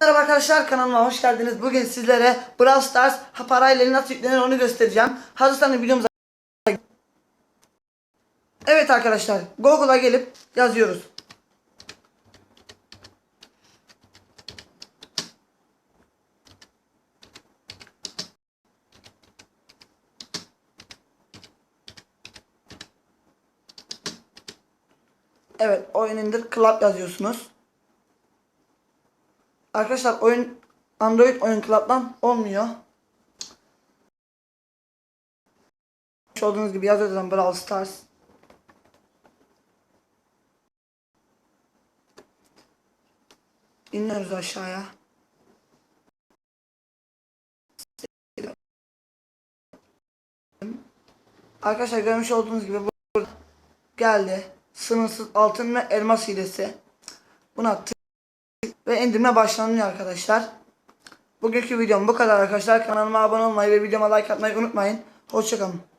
Merhaba arkadaşlar kanalıma hoş geldiniz. Bugün sizlere Brawl Stars parayla nasıl yüklenir onu göstereceğim. Hazırsanız videomuza Evet arkadaşlar Google'a gelip yazıyoruz. Evet oyun indir club yazıyorsunuz. Arkadaşlar oyun Android oyun club'dan olmuyor. Olduğunuz gibi yazıyor zaten Brawl Stars. İniyoruz aşağıya. Arkadaşlar görmüş olduğunuz gibi burada geldi. Sınırsız altın ve elmas hilesi. Buna tık ve indirme başlanıyor arkadaşlar. Bugünkü videom bu kadar arkadaşlar. Kanalıma abone olmayı ve videoma like atmayı unutmayın. Hoşçakalın.